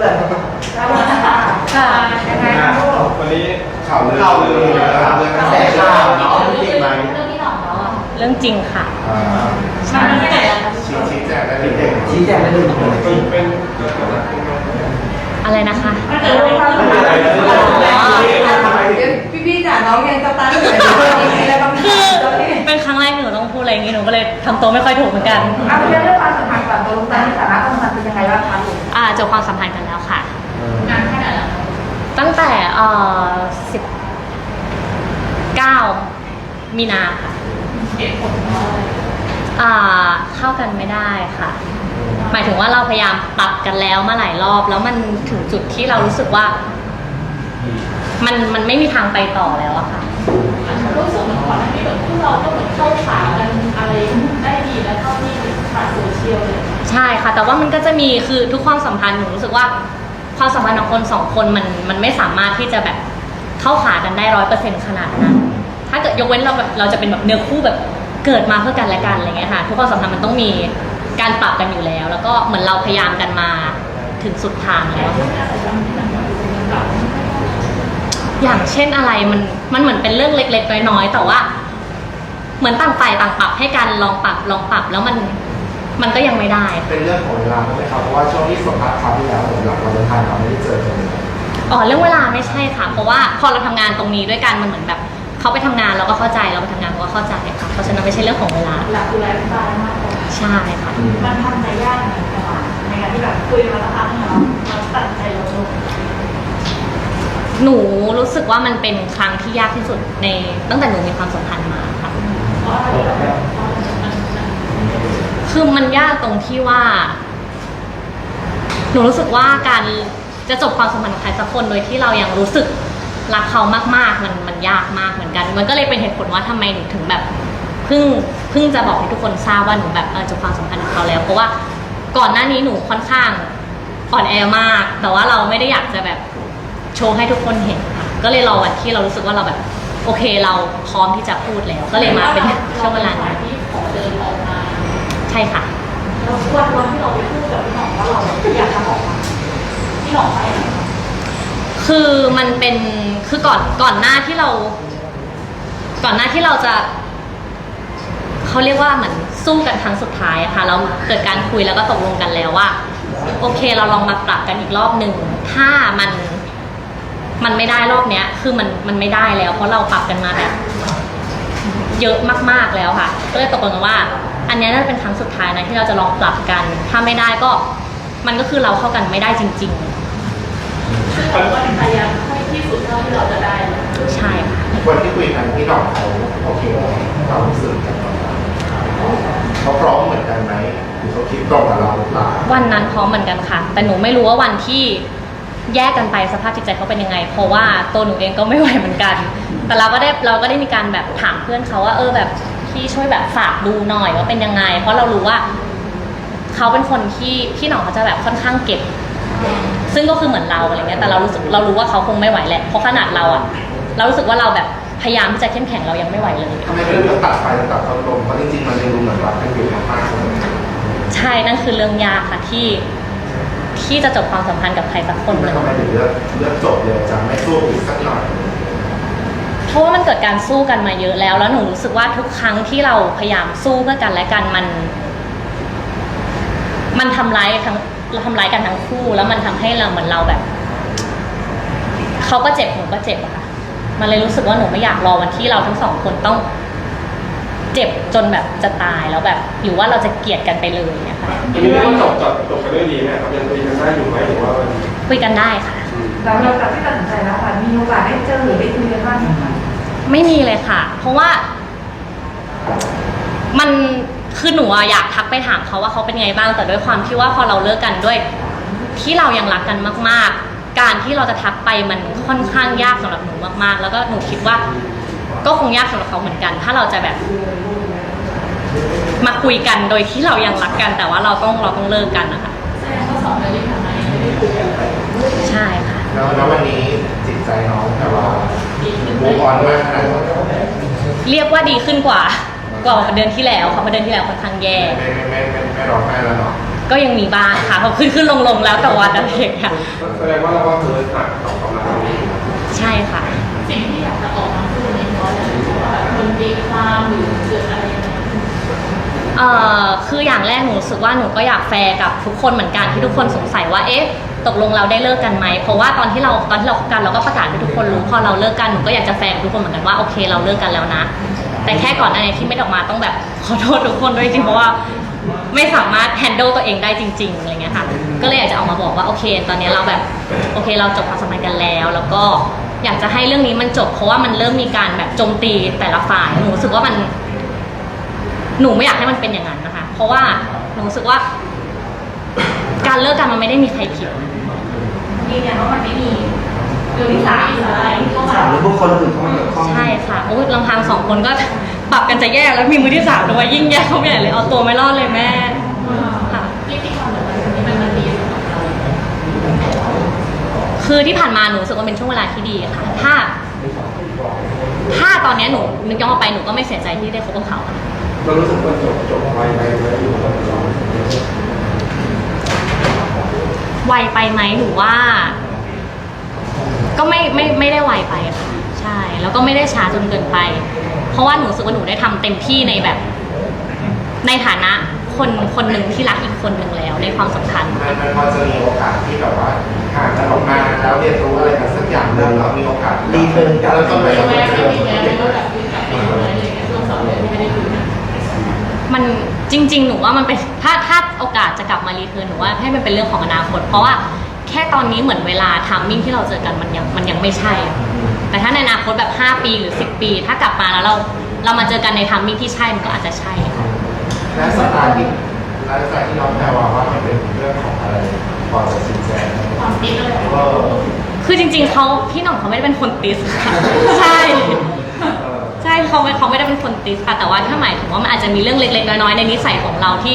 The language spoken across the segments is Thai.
แต่ค่ะยังไงคะลูกวันนี้ข่าวลือข่าวลือนะครับเรื่องกระแสข่าวเนาะจริงไหมเรื่องจริงค่ะอ่ามันที่ไหนอะชี้ชี้แจงได้เลยชี้แจงได้เลยเป็นเป็นอะไรนะคะพี่พี่จ๋าน้องยังสตาร์ทอยู่เลยมีอะไรบ้างคือเป็นครั้งแรกที่หนูต้องพูดอะไรอย่างนี้หนูก็เลยทำตัวไม่ค่อยถูกเหมือนกันเอาเรื่องความสัมพันธ์ก่อนตกลงตอนนี้สาระความสัมพันธ์เป็นยังไงบ้างคะลูก อ่าจบความสัมพันธ์กันแล้วค่ะ นานแค่ไหนแล้วตั้งแต่เอ่อสิบเก้ามีนาค่ะเหตุผลเพราะอะไรอ่าเข้ากันไม่ได้ค่ะ หมายถึงว่าเราพยายามปรับกันแล้วมาหลายรอบ แล้วมันถึงจุดที่เรารู้สึกว่า มันมันไม่มีทางไปต่อแล้วอะค่ะรู้สึกเหมือนก่อนหน้านี้แบบพวกเราก็เหมือนเข้าขากันอะไรได้ดีแล้วเท่าที่ผ่านโซเชียลเลย ใช่ค่ะ แต่ว่ามันก็จะมีคือทุกความสัมพันธ์หนูรู้สึกว่าความสัมพันธ์ของคนสองคนมันมันไม่สามารถที่จะแบบเข้าขากันได้ร้อยเปอร์เซ็นต์ขนาดนั้น ถ้าเกิดยกเว้นเราแบบเราจะเป็นแบบเนื้อคู่แบบเกิดมาเพื่อกันและกันอะไรเงี้ยค่ะ ทุกความสัมพันธ์มันต้องมีการปรับกันอยู่แล้ว แล้วก็เหมือนเราพยายามกันมาถึงสุดทางแล้ว อย่างเช่นอะไรมันมันเหมือนเป็นเรื่องเล็ก ๆ น้อยๆแต่ว่า เหมือนต่างฝ่ายต่างปรับให้กันลองปรับลองปรับแล้วมัน มันก็ยังไม่ได้ เป็นเรื่องของเวลาใช่ไหมครับเพราะว่าช่วงที่สัมภาษณ์คราวที่แล้วหลังวันเลนไทน์เราไม่ได้เจอกันเลยอ๋อเรื่องเวลาไม่ใช่ค่ะ เพราะว่าพอเราทำงานตรงนี้ด้วยกันมันเหมือนแบบเขาไปทำงานเราก็เข้าใจเราไปทำงานเขาก็เข้าใจค่ะเพราะฉะนั้นไม่ใช่เรื่องของเวลาหลักดูแลสไตล์มากกว่าใช่ค่ะมันทำใจยากเหมือนกันว่าในการที่แบบคุยมาสักพักนึงแล้วเราตัดใจลดลงหนูรู้สึกว่ามันเป็นครั้งที่ยากที่สุดในตั้งแต่หนูมีความสัมพันธ์มาค่ะ เพราะอะไรแบบเพราะมันมัน คือมันยากตรงที่ว่า หนูรู้สึกว่าการจะจบความสัมพันธ์กับใครสักคนโดยที่เรายังรู้สึกรักเขามากๆ มันมันยากมากเหมือนกัน มันก็เลยเป็นเหตุผลว่าทำไมหนูถึงแบบเพิ่งเพิ่งจะบอกให้ทุกคนทราบว่าหนูแบบเออจบความสัมพันธ์กับเขาแล้ว เพราะว่าก่อนหน้านี้หนูค่อนข้างอ่อนแอมาก แต่ว่าเราไม่ได้อยากจะแบบโชว์ให้ทุกคนเห็นค่ะก็เลยรอวันที่เรารู้สึกว่าเราแบบ โอเคเราพร้อมที่จะพูดแล้ว ก็เลยมาเป็นช่วงเวลาฝ่ายนี้ที่ขอเดินออกมา ใช่ค่ะ แล้ววันวันที่เราไปพูดกับพี่หน่องว่าเราอยากจะออกมาพี่หน่องไม่นะคือมันเป็นคือก่อนก่อนหน้าที่เรา ก่อนหน้าที่เราจะเขาเรียกว่าเหมือนสู้กันครั้งสุดท้ายอะค่ะเราเกิดการคุยแล้วก็ตกลงกันแล้วว่า โอเคเราลองมาปรับกันอีกรอบหนึ่งถ้ามันมันไม่ได้รอบเนี้ย คือมันมันไม่ได้แล้ว เพราะเราปรับกันมาแบบ เยอะมากๆแล้วค่ะก็เลยตกลงกันว่า อันเนี้ยน่าจะเป็นครั้งสุดท้ายนะที่เราจะลองปรับกัน ถ้าไม่ได้ก็มันก็คือเราเข้ากันไม่ได้จริงๆซึ่งเราก็พยายามให้ที่สุดเท่าที่เราจะได้นะใช่ค่ะ วันที่คุยกันพี่หน่องเขาโอเคไหมเรารู้สึกกันตอนนั้นเขาพร้อมเหมือนกันไหมหรือเขาคิดตรงกับเราหรือเปล่าวันนั้นพร้อมเหมือนกันค่ะ แต่หนูไม่รู้ว่าวันที่แยกกันไปสภาพจิตใจเขาเป็นยังไง เพราะว่าตัวหนูเองก็ไม่ไหวเหมือนกัน แต่เราก็ได้เราก็ได้มีการแบบถามเพื่อนเขาว่า เออแบบ พี่ช่วยแบบฝากดูหน่อยว่าเป็นยังไง เพราะเรารู้ว่า เขาเป็นคนที่พี่หน่องเขาจะแบบค่อนข้างเก็บ ซึ่งก็คือเหมือนเราอะไรเงี้ยแต่เรารู้สึกเรารู้ว่าเขาคงไม่ไหวแหละเพราะขนาดเราอะเรารู้สึกว่าเราแบบพยายามที่จะเข้มแข็งเรายังไม่ไหวเลย ทำไมเป็นเรื่องตัดไฟและตัดต้นลมเพราะจริงๆมันยังดูเหมือนรักกันอยู่มากๆเลยใช่นั่นคือเรื่องยากค่ะที่ ที่จะจบความสัมพันธ์กับใครสักคนหแล้นึ่วงทำไมถึงเลือกเลือกจบเลยจะไม่สู้อีกสักหน่อย เพราะว่ามันเกิดการสู้กันมาเยอะแล้ว แล้วหนูรู้สึกว่าทุกครั้งที่เราพยายามสู้เพื่อกันและกันมัน มันทำร้ายทั้งเราทำร้ายกันทั้งคู่ แล้วมันทำให้เราเหมือนเราแบบเขาก็เจ็บหนูก็เจ็บอะค่ะมันเลยรู้สึกว่าหนูไม่อยากรอวันที่เราทั้งสองคนต้อง เจ็บจนแบบจะตายแล้วแบบหรือว่าเราจะเกลียดกันไปเลยเนี่ยค่ะอันนี้เรียกว่าจบจบจบกันด้วยดีไหมครับยังคุยกันได้อยู่ไหมหรือว่ามันคุยกันได้ค่ะเราเราตัดที่ตัดสินใจแล้วค่ะมีโอกาสได้เจอหรือได้คุยกันบ้างไหมคะ ไม่มีเลยค่ะ เพราะว่า มันคือหนูอะอยากทักไปถามเขาว่าเขาเป็นไงบ้าง แต่ด้วยความที่ว่าพอเราเลิกกันด้วย ที่เรายังรักกันมาก ๆ การที่เราจะทักไปมันค่อนข้างยากสำหรับหนูมากๆ แล้วก็หนูคิดว่า ก็คงยากสำหรับเขาเหมือนกัน ถ้าเราจะแบบ มาคุยกันโดยที่เรายังรักกัน แต่ว่าเราต้องเราต้องเลิกกันนะคะแสดงว่าสองเดือนที่ผ่านมายังไม่ได้คุยกัน ใช่ค่ะ แล้วแล้ววันนี้จิต ใจน้องแต่ว่าดีขึ้นไหมมูฟออนมากขนาดไหนเรียกว่าดีขึ้นกว่ากว่าเดือนที่แล้วค่ะเพราะเดือนที่แล้วค่อนข้างแย่ ไม่ไม่ไม่ไม่ไม่ร้องไห้แล้วเนาะก็ยังมีบ้างค่ะเพราะขึ้นขึ้นลงลงแล้วแต่วันอะไรอย่างเงี้ยแสดงว่าเราก็คือหักต่อกำลังตรงนี้ใช่ค่ะ สิ่งที่อยากจะออกมาพูดในเพราะอะไรเพราะว่าแบบคนตีความหรือเกิดอะไรยังไงขึ้นเอ่อคืออย่างแรกหนูรู้สึกว่าหนูก็อยากแฟร์กับทุกคนเหมือนกันที่ทุกคนสงสัยว่าเอ๊ะ ตกลงเราได้เลิกกันไหมเพราะว่าตอนที่เราตอนที่เราคบกันเราก็ประกาศให้ทุกคนรู้พอเราเลิกกันหนูก็อยากจะแฟร์กับทุกคนเหมือนกันว่าโอเคเราเลิกกันแล้วนะ แต่แค่ก่อนหน้านี้ที่ไม่ออกมาต้องแบบขอโทษทุกคนด้วยจริงเพราะว่าไม่สามารถ handle ตัวเองได้จริงๆอะไรเงี้ยค่ะก็เลยอยากจะออกมาบอกว่าโอเค ตอนนี้เราแบบโอเคเราจบความสัมพันธ์กันแล้ว แล้วก็อยากจะให้เรื่องนี้มันจบ เพราะว่ามันเริ่มมีการแบบโจมตีแต่ละฝ่ายหนูรู้สึกว่ามัน หนูไม่อยากให้มันเป็นอย่างนั้นนะคะ เพราะว่าหนูรู้สึกว่า การเลิกกันมันไม่ได้มีใครผิด ยืนยันว่ามันไม่มีเรื่องที่สามอะไรเข้ามาสามหรือบุคคลอื่นเข้ามาเกี่ยวข้องใช่ค่ะโอ้ยลำพังสองคนก็ ปรับกันจะแย่แล้วมีมือที่สามด้วยยิ่งแย่เข้าไปใหญ่เลยเอาตัวไม่รอดเลยแม่ค่ะ ที่ที่ความแบบนี้มันมันดีสำหรับเราคือที่ผ่านมาหนูรู้สึกว่าเป็นช่วงเวลาที่ดีค่ะ ถ้า ถ้าตอนเนี้ยหนูนึกย้อนกลับไปหนูก็ไม่เสียใจที่ได้คบกับเขาเรารู้สึกว่าจบจบไปไปไปอยู่กับเรา ไวไปไหมหนูว่า ก็ไม่ไม่ไม่ได้ไวไปค่ะใช่ แล้วก็ไม่ได้ช้าจนเกินไป เพราะว่าหนูรู้สึกว่าหนูได้ทำเต็มที่ในแบบ ในฐานะคนคนหนึ่งที่รักอีกคนหนึ่งแล้ว ในความสัมพันธ์มันมันพอจะมีโอกาสที่แบบว่าห่างกันออกมาแล้วเรียนรู้อะไรกันสักอย่างหนึ่งแล้วมีโอกาสรีเทิร์นกลับแล้วก็ไปแม้กับไม่เพื่อนมีแม้ไม่รู้แบบคุยกับไม่รู้อะไรเลยช่วงสองเดือน ที่ไม่ได้คุยกันมันจริง ๆ หนูว่ามันเป็นถ้าถ้าโอกาสจะกลับมารีเทิร์นหนูว่าให้มันเป็นเรื่องของอนาคต เพราะว่าแค่ตอนนี้เหมือนเวลาทามมิ่งที่เราเจอกันมันยังมันยังไม่ใช่ แต่ถ้าในอนาคตแบบ 5 ปีหรือ 10 ปี ถ้ากลับมาแล้วเราเรามาเจอกันในทามมิ่งที่ใช่มันก็อาจจะใช่ค่ะและสไตล์ที่ไลฟ์สไตล์ที่น้องแพรวาว่ามันเป็นเรื่องของอะไรพอจะชี้แจงความติดอะไรเออคือจริง ๆเขาพี่หน่องเขาไม่ได้เป็นคนติสค่ะใช่เออ ใช่เขาไม่เขาไม่ได้เป็นคนติสค่ะแต่ว่าถ้าหมายถึงว่ามันอาจจะมีเรื่องเล็กๆน้อยๆในนิสัยของเราที่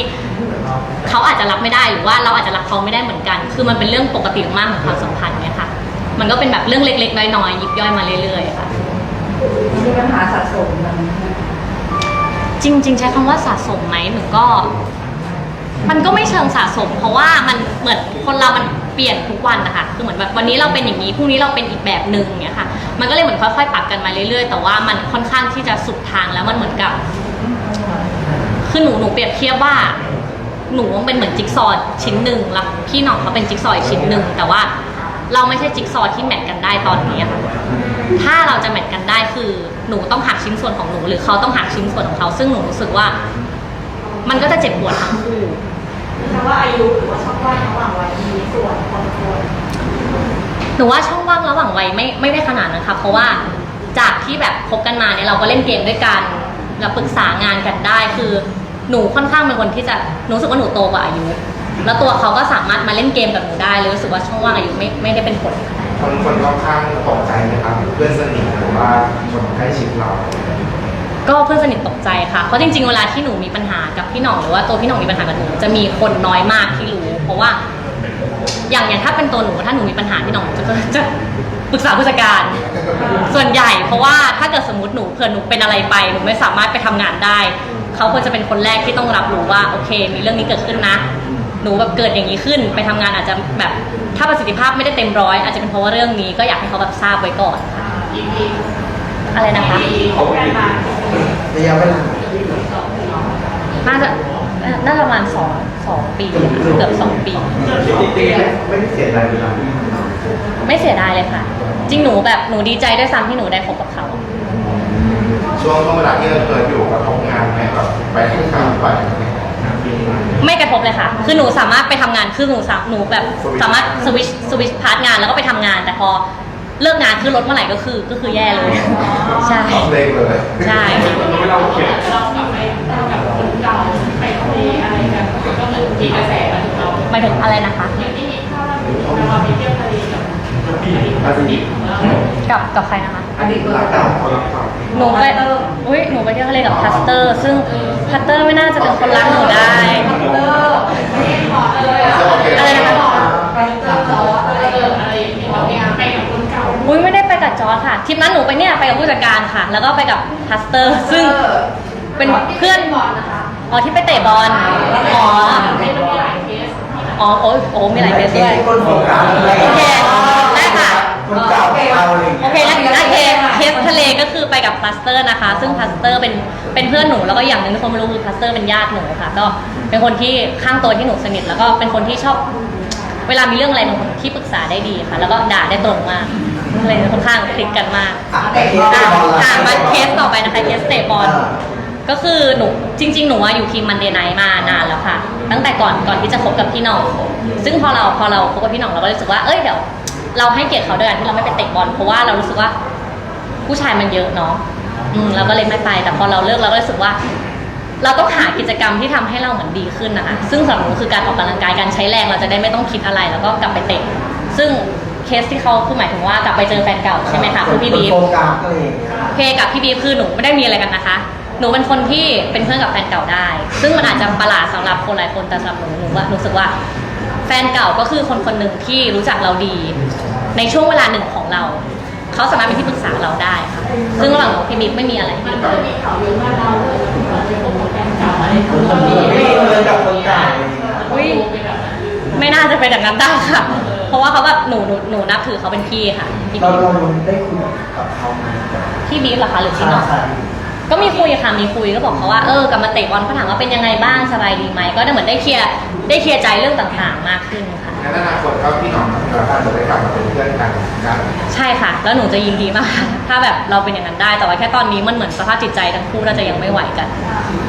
เขาอาจจะรับไม่ได้หรือว่าเราอาจจะรับเขาไม่ได้เหมือนกัน คือมันเป็นเรื่องปกติมากของความสัมพันธ์เนี่ยค่ะ มันก็เป็นแบบเรื่องเล็กๆน้อยๆยิบย่อยมาเรื่อยๆค่ะมีปัญหาสะสมแบบนี้จริง ๆ ใช้คำว่าสะสมไหมหนูก็ มันก็ไม่เชิงสะสม เพราะว่ามันเหมือนคนเรามัน เปลี่ยนทุกวันนะคะคือเหมือนแบบวันนี้เราเป็นอย่างนี้พรุ่งนี้เราเป็นอีกแบบหนึ่งเนี่ยค่ะมันก็เลยเหมือนค่อยๆปรับกันมาเรื่อยๆ แต่ว่ามันค่อนข้างที่จะสุดทางแล้วมันเหมือนกับคือหนูหนูเปรียบเทียบว่าหนูเป็นเหมือนจิ๊กซอว์ชิ้นหนึ่งแล้วพี่หน่องเขาเป็นจิ๊กซอว์อีกชิ้นหนึ่งแต่ว่าเราไม่ใช่จิ๊กซอว์ที่แมทกันได้ตอนนี้ค่ะถ้าเราจะแมทกันได้คือหนูต้องหักชิ้นส่วนของหนู หรือเขาต้องหักชิ้นส่วนของเขา ซึ่งหนูรู้สึกว่า มันก็จะเจ็บปวดทั้งคู่คือว่าอายุหรือว่าช่องว่างระหว่างวัยมีส่วนพอสมควร หนูว่าช่องว่างระหว่างวัยไม่ไม่ได้ขนาดนั้นค่ะเพราะว่าจากที่แบบคบกันมาเนี่ยเราก็เล่นเกมด้วยกันเราปรึกษางานกันได้คือหนูค่อนข้างเป็นคนที่จะหนูรู้สึกว่าหนูโตกว่าอายุ แล้วตัวเขาก็สามารถมาเล่นเกมกับหนูได้เลยรู้สึกว่าช่องว่างอายุไม่ไม่ได้เป็นผลขนาดนั้นคนคนรอบข้างตกใจไหมครับเพื่อนสนิทหรือว่าคนใกล้ชิดเราก็เพื่อนสนิทตกใจค่ะ เพราะจริงๆ เวลาที่หนูมีปัญหากับพี่หน่องหรือว่าตัวพี่หน่องมีปัญหากับหนูจะมีคนน้อยมากที่รู้ เพราะว่า อย่างอย่างถ้าเป็นตัวหนูถ้าหนูมีปัญหาพี่หน่องจะจะจะปรึกษาผู้จัดการ ส่วนใหญ่เพราะว่าถ้าเกิดสมมติหนูเผื่อหนูเป็นอะไรไปหนูไม่สามารถไปทำงานได้ เขาควรจะเป็นคนแรกที่ต้องรับรู้ว่าโอเค มีเรื่องนี้เกิดขึ้นนะ หนูแบบเกิดอย่างนี้ขึ้น ไปทำงานอาจจะแบบถ้าประสิทธิภาพไม่ได้เต็มร้อยอาจจะเป็นเพราะว่าเรื่องนี้ก็อยากให้เขาแบบทราบไว้ก่อนอีกทีอะไรนะคะที่คบกันมาระยะเวลาน่าจะ เอ่อน่าจะประมาณสองสองปีค่ะเกือบสองปี ไม่ได้เสียดายเวลาไม่เสียดายเลยค่ะ จริงหนูแบบหนูดีใจด้วยซ้ำที่หนูได้คบกับเขา ช่วงช่วงเวลาที่เราเคยอยู่กับทำงานไหมแบบไปทำงานไปไม่กระทบเลยค่ะ คือหนูสามารถไปทำงานคือหนูสาหนูแบบสามารถสวิชสวิชพาร์ทงานแล้วก็ไปทำงาน แต่พอเลิกงานขึ้นรถเมื่อไหร่ก็คือก็คือแย่เลย ใช่ ตอบเลขเลย ใช่ไม่เราเขียนเรากลับไปกับคน มายถึงอะไรนะคะอย่างที่มีข้าวเราเราไปเที่ยวทะเลกับอดีตของเรากับกับใครนะคะอดีตหลักเก่าคนละฝั่งหนูไปอุ้ยหนูไปเที่ยวทะเลกับพัสเตอร์ ซึ่งพัสเตอร์ไม่น่าจะเป็นคนรักหนูได้เออไม่ได้บอกเลยโอเคอะไรนะคะไปเจอซอสอะไรเอออะไรอย่างเงี้ยเราไปกับคนเก่าอุ้ยไม่ได้ไปกับจอร์จค่ะทริปนั้นหนูไปเนี่ยไปกับผู้จัดการค่ะ แล้วก็ไปกับพัสเตอร์ ซึ่งเป็นเพื่อนบอลนะคะอ๋อที่ไปเตะบอลอ๋อไม่ต้ องมีหลายเคสอ๋อโอ้ยโอ้มีหลายเคสด้วย คนโฟกัสอะไรโอเคได้ค่ะ คนเก่าเราอะไรอย่างโอเงี้ยเคแล้วโอเคเคสทะเลก็คือไปกับพลาสเตอร์นะคะ ซึ่งพลาสเตอร์เป็นเป็นเพื่อนหนูแล้วก็อย่างหนึ่งที่คนไม่รู้คือพลาสเตอร์เป็นญาติหนูค่ะ ก็เป็นคนที่ข้างตัวที่หนูสนิทแล้วก็เป็นคนที่ชอบ เวลามีเรื่องอะไรเป็นคนที่ปรึกษาได้ดีค่ะ แล้วก็ด่าได้ตรงมากเลยค่อนข้างคลิกกันมากอะแต่เคสอะบอลล่ะอะมาเคสต่อไปนะคะเคสเตะบอลอ่า ก็คือหนูจริง ๆ หนูอะอยู่ทีมมันเดย์ไนท์มานานแล้วค่ะ ตั้งแต่ก่อนก่อนที่จะคบกับพี่หน้อง ซึ่งพอเราพอเราคบกับพี่หน้องเราก็รู้สึกว่าเอ้ยเดี๋ยวเราให้เกียรติเขาด้วยกันที่เราไม่ไปเตะบอลเพราะว่าเรารู้สึกว่าผู้ชายมันเยอะเนาะอืมเราก็เลยไม่ไป แต่พอเราเลิกเราก็รู้สึกว่า เราต้องหากิจกรรมที่ทำให้เราเหมือนดีขึ้นนะคะซึ่งสำหรับหนูคือการออกกำลังกายการใช้แรงเราจะได้ไม่ต้องคิดอะไรแล้วก็กลับไปเตะซึ่งเคสที่เขาคือหมายถึงว่ากลับไปเจอแฟนเก่าใช่ไหมคะคือพี่บีฟ โฟกัสอะไรอย่างเงี้ยเพกับพี่บีฟคือหนูไม่ได้มีอะไรกันนะคะ หนูเป็นคนที่เป็นเพื่อนกับแฟนเก่าได้ ซึ่งมันอาจจะประหลาดสำหรับคนหลายคนแต่สำหรับหนูหนูว่ารู้สึกว่า แฟนเก่าก็คือคนคนหนึ่งที่รู้จักเราดี ในช่วงเวลาหนึ่งของเรา เขาสามารถเป็นที่ปรึกษาเราได้ค่ะ ซึ่งระหว่างหนูกับพี่บีฟไม่มีอะไร มันก็จะมีข่าวเยอะว่าเราเลิกกับแฟนเก่าแฟนเก่าอะไรคนคนนี้ไม่เลยกับคนเก่าอะไรอย่างเงี้ยอุ๊ยไม่น่าจะเป็นอย่างนั้นได้ค่ะ เพราะว่าเขาแบบหนูหนูหนูนับถือเขาเป็นพี่ค่ะพี่เราบีฟเราได้คุยกับเขาไหมพี่บีฟเหรอคะหรือพี่น้อง ใช่ ก็มีคุยค่ะมีคุยก็บอกเขาว่าเออกลับมาเตะบอลเขาถามว่าเป็นยังไงบ้างสบายดีไหมก็ได้เหมือนได้เคลียร์ได้เคลียร์ใจเรื่องต่างๆมากขึ้นค่ะงั้นอนาคตก็พี่หน้องกับพี่อาจจะได้กลับมาเป็นเพื่อนกันกันใช่ค่ะ แล้วหนูจะยินดีมาก ถ้าแบบเราเป็นอย่างนั้นได้แต่ว่าแค่ตอนนี้มันเหมือนสภาพจิตใจทั้งคู่น่าจะยังไม่ไหวกัน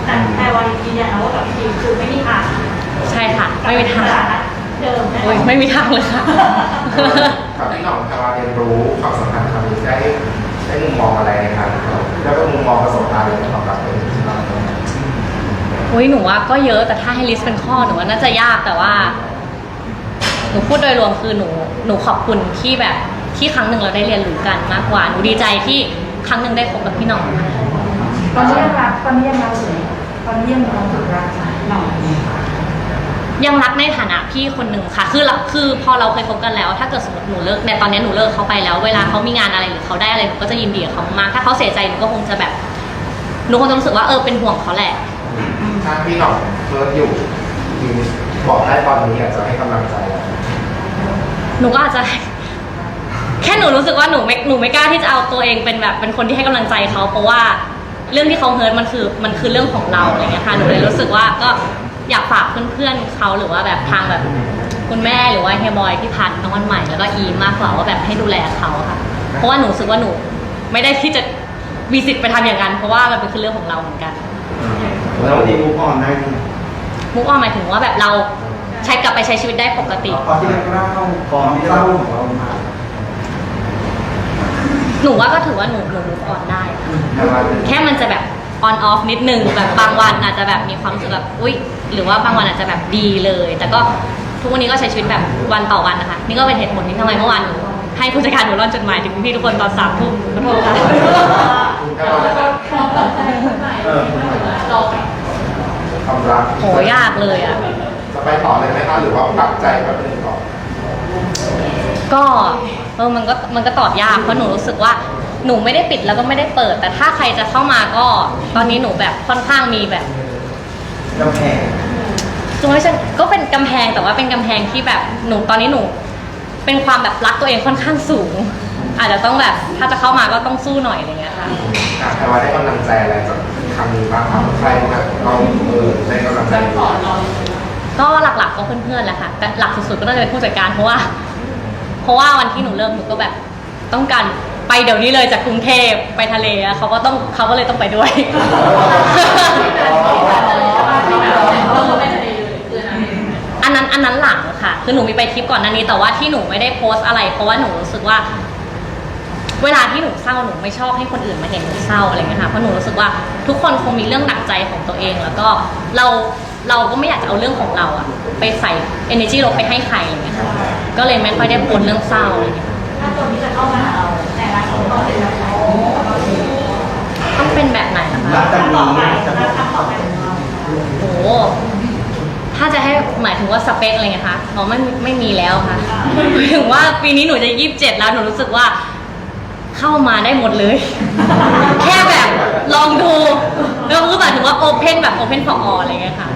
แต่แต่วันยืนยันนะว่ากับพี่คือไม่มีทางใช่ค่ะ ไม่มีทางเดิมนะโอ้ยไม่มีทางเลยค่ะ กับพี่หน้องจะมาเรียนรู้ความสัมพันธ์ครั้งนี้ได้ ได้มุมมองอะไรในการแล้วก็มุมมองประสบการณ์ในความรักเป็นที่เราอุ้ยหนูว่าก็เยอะแต่ถ้าให้ลิสต์เป็นข้อหนูว่าน่าจะยากแต่ว่า หนูพูดโดยรวมคือหนูหนูขอบคุณที่แบบที่ครั้งหนึ่งเราได้เรียนรู้กันมากกว่าหนูดีใจที่ครั้งหนึ่งได้คบกับพี่หน่อง ตอนนี้ยังรักตอนนี้ยังรักอยู่ไหมตอนนี้ยังมีความสุขรักหน่อย ยังรักในฐานะพี่คนหนึ่งค่ะ คือเราคือพอเราเคยคบกันแล้ว ถ้าเกิดสมมติหนูเลิกเนี่ยตอนนี้หนูเลิกเขาไปแล้ว เวลาเขามีงานอะไรหรือเขาได้อะไรหนูก็จะยินดีกับเขามาก ถ้าเขาเสียใจหนูก็คงจะแบบหนูคงจะรู้สึกว่าเออเป็นห่วงเขาแหละ ถ้าพี่หน้องเฟิร์สอยู่ทีมบอกได้ตอนนี้อยากจะให้กำลังใจอะไรหนูก็อาจจะ แค่หนูรู้สึกว่าหนูไม่หนูไม่กล้าที่จะเอาตัวเองเป็นแบบเป็นคนที่ให้กำลังใจเขาเพราะว่าเรื่องที่เขาเฮิร์ตมันคือมันคือเรื่องของเราอะไรเงี้ยค่ะหนูเลยรู้สึกว่าก็ อยากฝากเพื่อนๆเขาหรือว่าแบบทางแบบคุณแม่หรือว่าเฮียบอยพี่พันธ์น้องวันใหม่แล้วก็อีมมากกว่าว่าแบบให้ดูแลเขาค่ะ เพราะว่าหนูรู้สึกว่าหนู ไม่ได้ที่จะมีสิทธิ์ไปทำอย่างนั้น เพราะว่ามันเป็นคือเรื่องของเราเหมือนกัน แล้วดีมุกออนได้ไหมมุกออนหมายถึงว่าแบบเราใช้กลับไปใช้ชีวิตได้ปกติพอที่เราเล่าความเศร้าของเรามาหนูว่าก็ถือว่าหนูหนูมุกออนได้ค่ะแต่ว่า แค่มันจะแบบ on off นิดนึงแบบบางวันอาจจะแบบมีความรู้สึกแบบอุ๊ย หรือว่าบางวันอาจจะแบบดีเลย แต่ก็ทุกวันนี้ก็ใช้ชีวิตแบบวันต่อวันนะคะ นี่ก็เป็นเหตุผลที่ทำไมเมื่อวานหนูให้ผู้จัดการหนูร่อนจดหมายถึงพี่ๆทุกคนตอนสามทุ่มขอโทษค่ะถ้าเราจะเออรอกับความรักโหยากเลยอะ จะไปต่อเลยไหมคะหรือว่าปรับใจแบบนึงก่อนก็เออมันก็มันก็ตอบยากเพราะหนูรู้สึกว่า หนูไม่ได้ปิดแล้วก็ไม่ได้เปิด แต่ถ้าใครจะเข้ามาก็ ตอนนี้หนูแบบค่อนข้างมีแบบกำแพงคือไม่ใช่ก็เป็นกำแพงแต่ว่าเป็นกำแพงที่แบบหนูตอนนี้หนู เป็นความแบบรักตัวเองค่อนข้างสูง อาจจะต้องแบบถ้าจะเข้ามาก็ต้องสู้หน่อยอะไรเงี้ยค่ะอะแต่ว่าได้กำลังใจอะไรจากคำนี้บ้างครับใครแบบเราเออได้กำลังใจซัพพอร์ตเราก็หลักๆก็เพื่อนๆแหละค่ะแต่หลักสุดๆก็น่าจะเป็นผู้จัดการเพราะว่า เพราะว่าวันที่หนูเริ่มหนูก็แบบต้องการ ไปเดี๋ยวนี้เลยจากกรุงเทพไปทะเลอะเขาก็ต้องเขาก็เลยต้องไปด้วย อันนั้นอันนั้นหลังค่ะ คือหนูมีไปทริปก่อนหน้านี้ แต่ว่าที่หนูไม่ได้โพสต์อะไร เพราะว่าหนูรู้สึกว่า เวลาที่หนูเศร้าหนูไม่ชอบให้คนอื่นมาเห็นหนูเศร้าอะไรเงี้ยค่ะเพราะหนูรู้สึกว่าทุกคนคงมีเรื่องหนักใจของตัวเอง แล้วก็เราเราก็ไม่อยากจะเอาเรื่องของเราอะไปใส่ energy ลบไปให้ใครอะไรเงี้ยค่ะก็เลยไม่ค่อยได้โพสต์เรื่องเศร้าอะไรเงี้ย ถ้าคนที่จะเข้ามาหาเรา สเปคอะไรเงี้ยคะอ๋อไม่ไม่มีแล้วค่ะหมายถึงว่าปีนี้หนูจะยี่สิบเจ็ดแล้วหนูรู้สึกว่า เข้ามาได้หมดเลย แค่แบบลองดูแล้วคือแบบถึงว่าโอเพนแบบโอเพนฟอร์ออะไรเงี้ยค่ะ